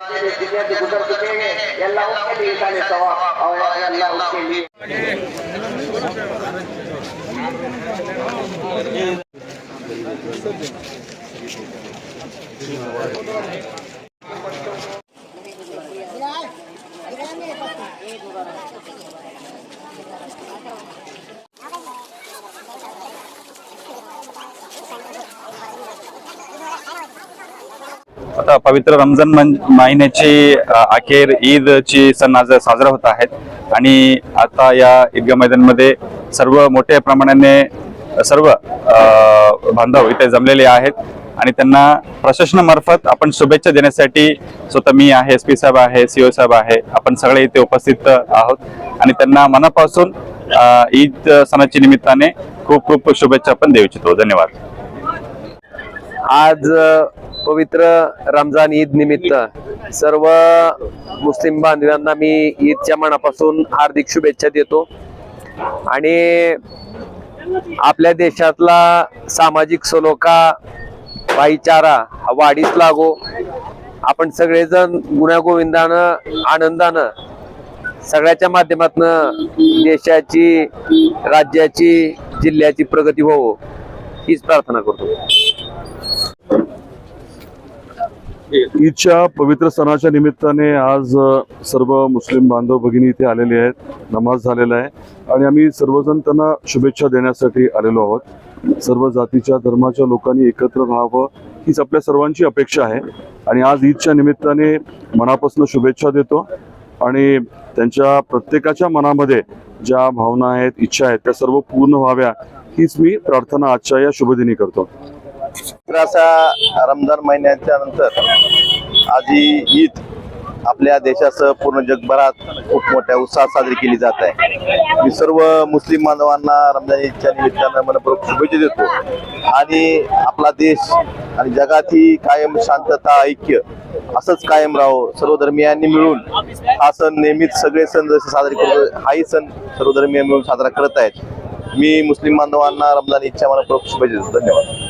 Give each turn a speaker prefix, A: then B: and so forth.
A: di gudar kutenge yalla ukeli kale sawa aw yalla ukeli
B: आता पवित्र रमजान मन- महिन्याची अखेर ईदची सण आज साजरा होत आहेत. आणि आता या ईदगा मैदानमध्ये सर्व मोठ्या प्रमाणाने सर्व बांधव इथे जमलेले आहेत. आणि त्यांना प्रशासनामार्फत आपण शुभेच्छा देण्यासाठी स्वतः मी आहे एस पी साहेब आहे सीओ साहेब आहे आपण सगळे इथे उपस्थित आहोत. आणि त्यांना मनापासून ईद सणाची निमित्ताने खूप खूप शुभेच्छा आपण देऊ इच्छितो. धन्यवाद.
C: आज पवित्र रमजान ईद निमित्त सर्व मुस्लिम बांधवांना मी ईदच्या मनापासून हार्दिक शुभेच्छा देतो. आणि आपल्या देशातला सामाजिक सलोखा भाईचारा हा वाढीस लागो. आपण सगळेजण गुण्यागोविंदानं आनंदानं सगळ्याच्या माध्यमातनं देशाची राज्याची जिल्ह्याची प्रगती होवो हीच प्रार्थना करतो.
D: ईदच्या पवित्र सणाच्या निमित्ताने आज सर्व मुस्लिम बांधव भगिनी इथे आलेले आहेत. नमाज झालेला आहे. आणि आम्ही सर्वजण त्यांना शुभेच्छा देण्यासाठी आलेलो आहोत. सर्व जातीच्या धर्माच्या लोकांनी एकत्र राहावं हीच आपल्या सर्वांची अपेक्षा आहे. आणि आज ईदच्या निमित्ताने मनापासून शुभेच्छा देतो. आणि त्यांच्या प्रत्येकाच्या मनामध्ये ज्या भावना आहेत इच्छा आहेत त्या सर्व पूर्ण व्हाव्या हीच मी प्रार्थना आजच्या या शुभदिनी करतो.
E: असा रमजान महिन्याच्या नंतर आज ही ईद आपल्या देशासह पूर्ण जगभरात खूप मोठ्या उत्साहात साजरी केली जात आहे. मी सर्व मुस्लिम बांधवांना रमजान ईदच्या निमित्तानं मनपूर्वक शुभेच्छा देतो. आणि आपला देश आणि जगातही कायम शांतता ऐक्य असंच कायम राहो. सर्व धर्मियांनी मिळून हा सण नेहमीच सगळे सण जसे साजरे करतो हाही सण सर्व धर्मीय मिळून साजरा करत आहेत. मी मुस्लिम बांधवांना रमजान ईदच्या मनपूर्वक शुभेच्छा देतो. धन्यवाद.